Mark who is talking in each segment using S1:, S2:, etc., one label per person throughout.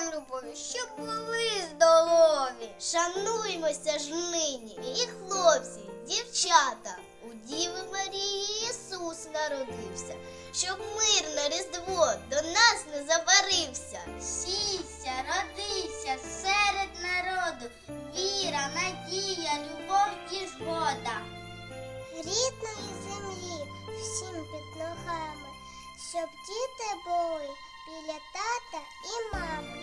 S1: любові, щоб були здорові.
S2: Шануймося ж нині, і хлопці, і дівчата. У Діви Марії Ісус народився, щоб мир на Різдво до нас не заварився.
S1: Сійся, родися серед народу, віра, надія, любов і згода. Рідної землі всім під ногами, щоб діти були біля тата і мами.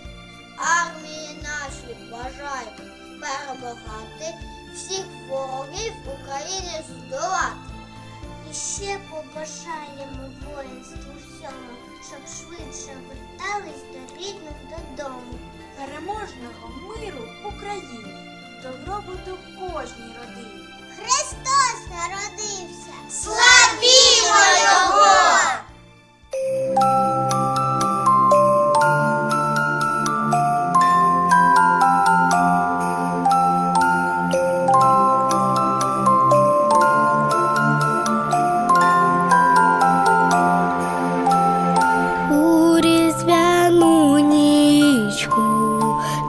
S2: Армії наші бажаємо перемагати, всіх ворогів України здолати.
S1: І ще побажаємо воїнству всьому, щоб швидше вертались до рідних додому.
S3: переможного миру Україні, добробуту кожній родині.
S1: Христос народився!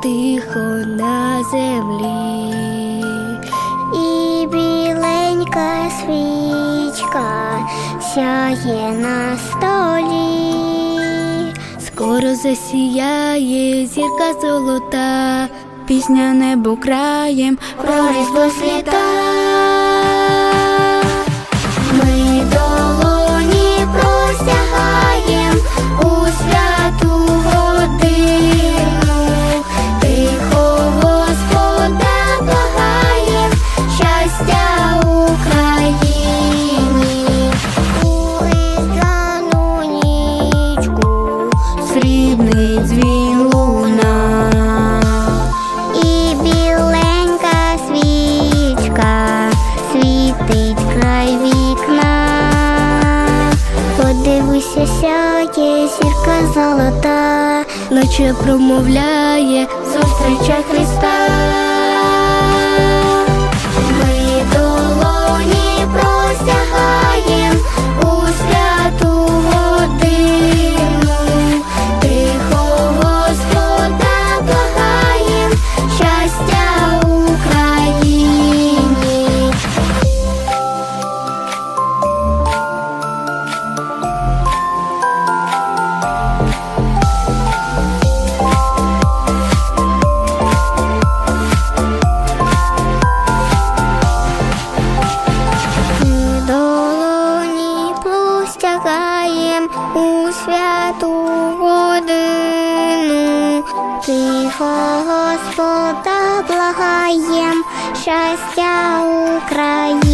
S4: Тихо на землі, і біленька свічка сяє на столі, скоро засіяє зірка золота, пісня небо краєм про різдво світа. Дзвін і біленька свічка світить край вікна. Подивися, сяє сірка золота, наче промовляє зустрічай Христа. Святу годину, тихо Господа благаєм, щастя Україні.